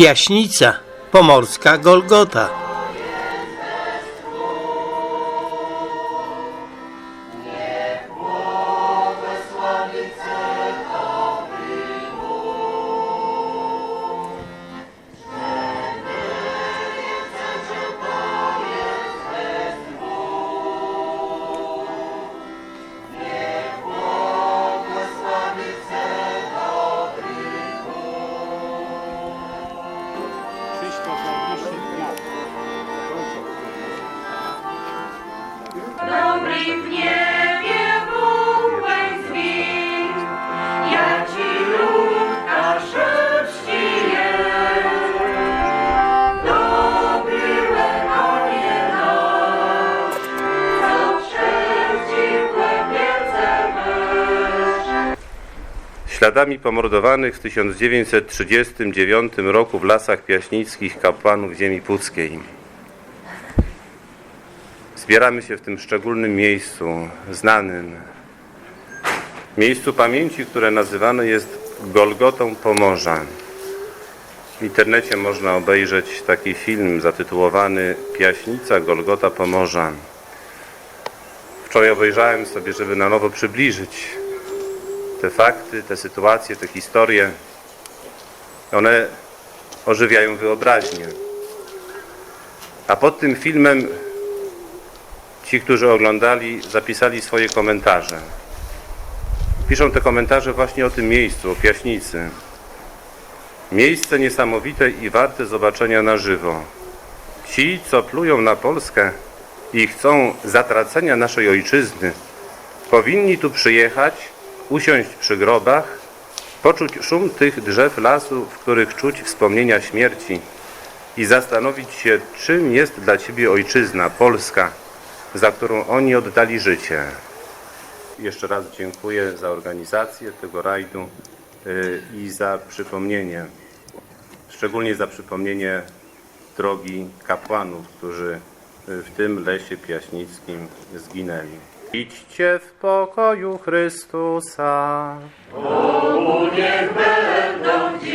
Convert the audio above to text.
Piaśnica, pomorska Golgota. Krzysztof Śladami pomordowanych w 1939 roku w lasach piaśnickich kapłanów ziemi puckiej. Zbieramy się w tym szczególnym miejscu, znanym. Miejscu pamięci, które nazywane jest Golgotą Pomorza. W internecie można obejrzeć taki film zatytułowany Piaśnica Golgota Pomorza. Wczoraj obejrzałem sobie, żeby na nowo przybliżyć te fakty, te sytuacje, te historie, one ożywiają wyobraźnię. A pod tym filmem ci, którzy oglądali, zapisali swoje komentarze. Piszą te komentarze właśnie o tym miejscu, o Piaśnicy. Miejsce niesamowite i warte zobaczenia na żywo. Ci, co plują na Polskę i chcą zatracenia naszej ojczyzny, powinni tu przyjechać, usiąść przy grobach, poczuć szum tych drzew lasu, w których czuć wspomnienia śmierci i zastanowić się, czym jest dla Ciebie ojczyzna, Polska, za którą oni oddali życie. Jeszcze raz dziękuję za organizację tego rajdu y, i za przypomnienie, szczególnie za przypomnienie drogi kapłanów, którzy y, w tym lesie piaśnickim zginęli. Idźcie w pokoju Chrystusa. Niech będą